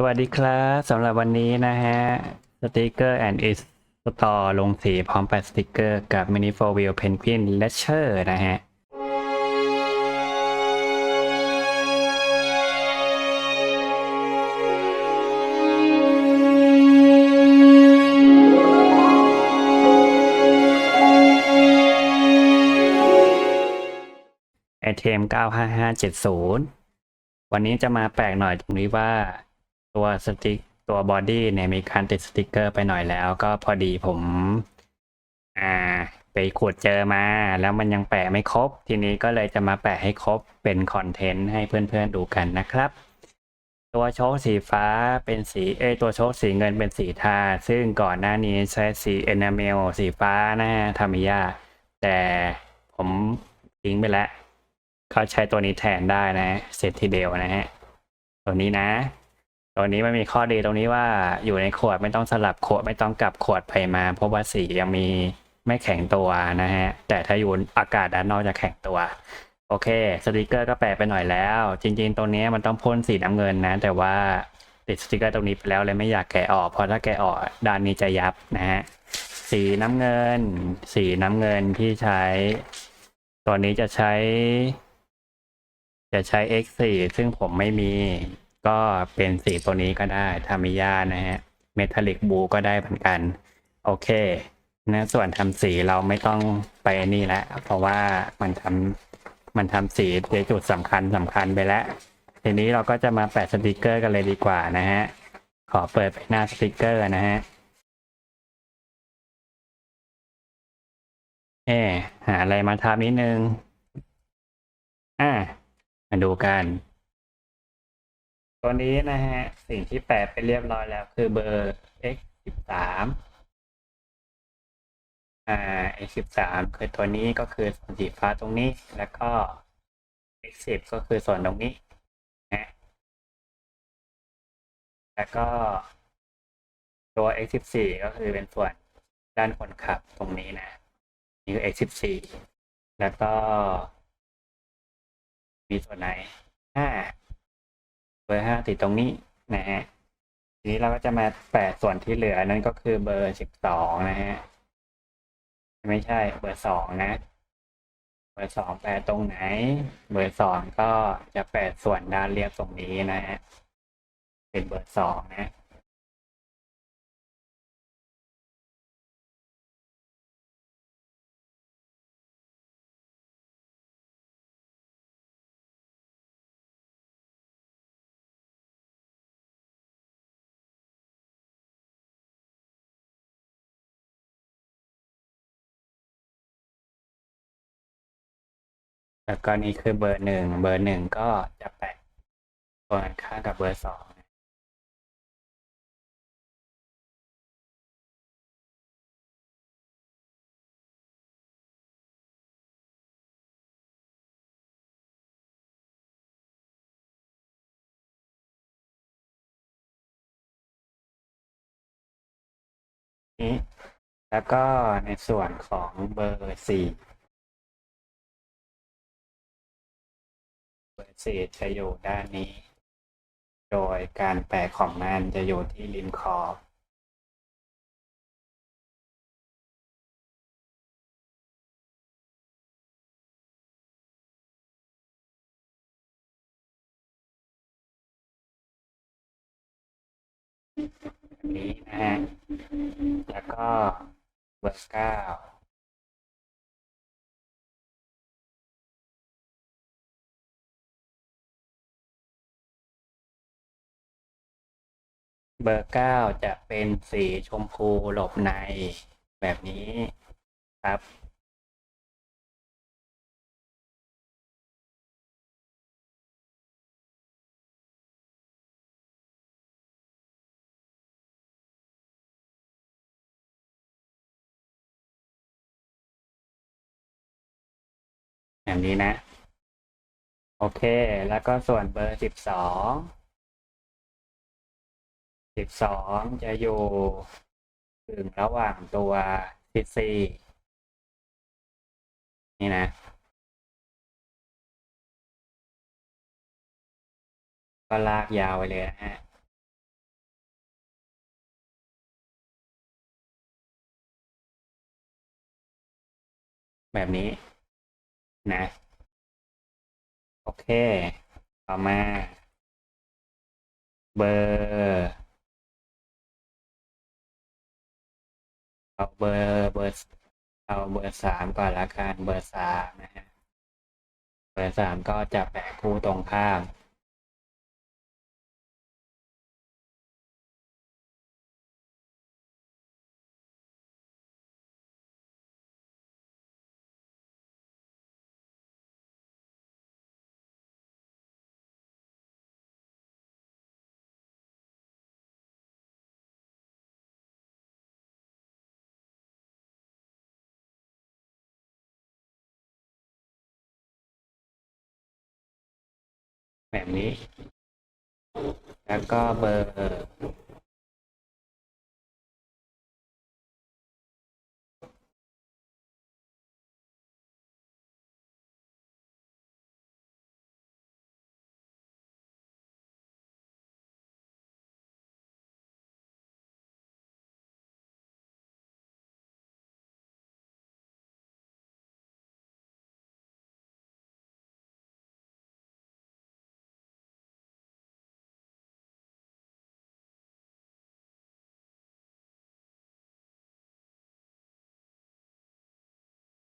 สวัสดีครับสำหรับวันนี้นะฮะสติกเกอร์แอนด์อิสตอลงสีพร้อมแปะสติกเกอร์กับมินิโฟวิลเพนกวินเลเชอร์นะฮะไอเทม 95570 วันนี้จะมาแปลกหน่อยตรงนี้ว่า ตัวสติกตัวบอดี้เนี่ยมีการติดสติกเกอร์ไปหน่อยแล้ว ก็พอดีผม อ่า ไปขวดเจอมา แล้วมันยังแปะไม่ครบ ทีนี้ก็เลยจะมาแปะให้ครบเป็นคอนเทนต์ให้เพื่อนๆดูกันนะครับ ตัวโชคสีฟ้าเป็นสีเอตัวโชคสีเงินเป็นสีทา ซึ่งก่อนหน้านี้ใช้สีเอนาเมลสีฟ้านะฮะทามิยาแต่ผมทิ้งไปแล้วเขาใช้ตัวนี้แทนได้นะเซตทีเดียวนะฮะตัวนี้นะ ตัวนี้มันมีข้อดีตรงนี้ว่าอยู่ในขวดไม่ต้องสลับขวดไม่ต้องกลับขวดไปมา เพราะว่าสียังมีไม่แข็งตัวนะฮะ แต่ถ้าอยู่อากาศด้านนอกจะแข็งตัว โอเค สติกเกอร์ก็แปะไปหน่อยแล้ว จริง ๆตัวนี้มันต้องพ่นสีน้ำเงินนะ แต่ว่าติดสติกเกอร์ตรงนี้ไปแล้วเลยไม่อยากแกะออก เพราะถ้าแกะออกด้านนี้จะยับนะฮะ สีน้ำเงิน สีน้ำเงินที่ใช้ ตัวนี้จะใช้ จะใช้ X4 ซึ่งผมไม่มี ก็เป็นสีตัวนี้ก็ได้ทามิยานะฮะเมทัลลิกบูก็ได้เหมือนกัน โอเคนะส่วนทำสีเราไม่ต้องไปนี่แล้วเพราะว่ามันทำมันทำสีในจุดสำคัญสำคัญไปแล้ว ทีนี้เราก็จะมาแปะสติกเกอร์กันเลยดีกว่านะฮะ ขอเปิดไปหน้าสติกเกอร์นะฮะเออหาอะไรมาทำนิดนึง อ่ามาดูกัน ตัวนี้นะฮะ สิ่งที่แปะไปเรียบร้อยแล้ว คือเบอร์ x สิบสามอ่า x สิบสามคือตัวนี้ก็คือส่วนสีฟ้าตรงนี้ แล้วก็ x สิบก็คือส่วนตรงนี้นะแล้วก็ตัว x สิบสี่ก็คือเป็นส่วนด้านคนขับตรงนี้นะ นี่คือ x สิบสี่แล้วก็ มีส่วนไหนห้า เบอร์ห้าติดตรงนี้นะฮะทีนี้เราก็จะมาแปดส่วนที่เหลือนั่นก็คือเบอร์สิบสองนะฮะไม่ใช่เบอร์สองนะ เบอร์สองแปดตรงไหน เบอร์สองก็จะแปดส่วนด้านเรียบตรงนี้นะฮะเป็นเบอร์สองนะ แล้วก็นี่คือเบอร์หนึ่ง เบอร์หนึ่งก็จะแปะตรงกันข้ามกับเบอร์สองนี้แล้วก็ในส่วนของเบอร์สี่ เบอร์สี่จะอยู่ด้านนี้ โดยการแปะของมันจะอยู่ที่ริมขอบนี้นะฮะ แล้วก็เบอร์เก้า เบอร์เก้าจะเป็นสีชมพูหลบในแบบนี้ครับ แบบนี้นะ โอเค แล้วก็ส่วนเบอร์สิบสอง สิบสองจะอยู่กึ่งระหว่างตัวสิบสี่นี่นะ ก็ลากยาวไปเลยนะฮะแบบนี้นะ โอเค ต่อมา เบอร์ เอาเบอร์เบอร์เอาเบอร์สามก่อนละกันเบอร์สามนะฮะเบอร์สามก็จะแปะคู่ตรงข้าม แบบนี้ แล้วก็เบอร์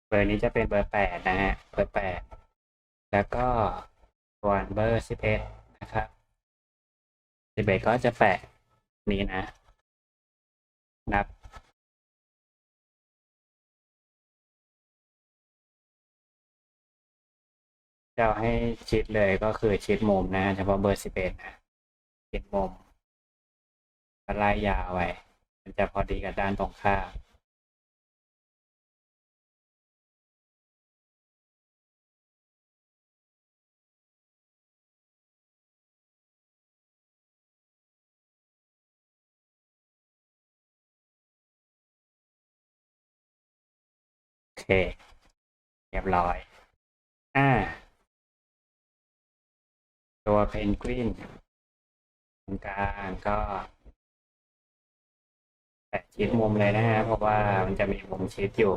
เบอร์นี้จะเป็นเบอร์แปดนะฮะ เบอร์แปด แล้วก็ส่วนเบอร์สิบเอ็ดนะครับสิบเอ็ดก็จะแปะนี้นะ นับ จะเอาให้ชิดเลยก็คือชิดมุมนะเฉพาะเบอร์สิบเอ็ดนะ ชิดมุมไล่ยาวไว้ มันจะพอดีกับด้านตรงข้าม เค เรียบร้อย อ่า ตัวเพนกวินตรงกลางก็ แตะชิดมุมเลยนะฮะ เพราะว่ามันจะมีมุมชิดอยู่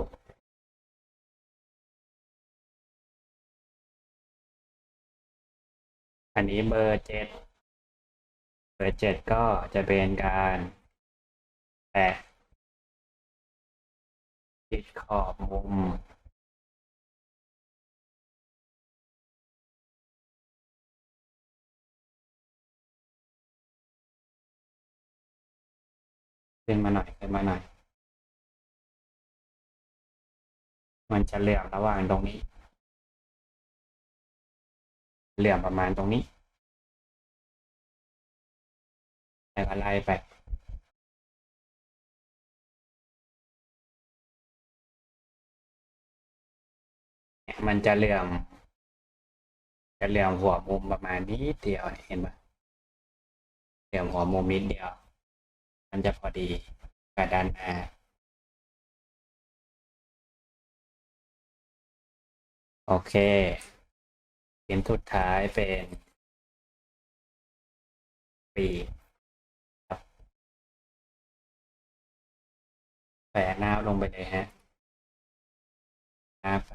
อันนี้เบอร์เจ็ด เบอร์เจ็ดก็จะเป็นการแตะ ดขอบมุมขึ้นมาหน่อยขึ้นมาหน่อย มันจะเหลื่อมระหว่างตรงนี้ เหลื่อมประมาณตรงนี้แล้วก็ไล่ไป มันจะเหลื่อม จะเหลื่อมหัวมุมประมาณนี้เดียวเห็นปะเหลื่อมหัวมุมนิดเดียว มันจะพอดีกับด้านหน้าโอเคชิ้นสุดท้ายเป็นปีครับแปะหน้าลงไปเลยฮะหน้าไป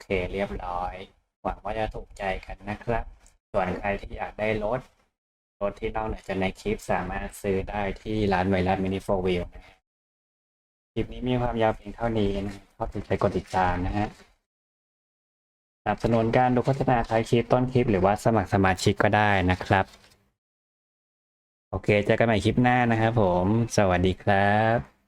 เคเรียบร้อย หวังว่าจะถูกใจกันนะครับ ส่วนใครที่อยากได้รถรถที่นอกเหนือจากในคลิปสามารถซื้อได้ที่ร้านไวรัสมินิโฟวิลนะคลิปนี้มีความยาวเพียงเท่านี้นะก็ถูกใจกดติดตามนะฮะสนับสนุนการดูโฆษณาท้ายคลิปต้นคลิปหรือว่าสมัครสมาชิกก็ได้นะครับ โอเคเจอกันใหม่คลิปหน้านะครับผม สวัสดีครับ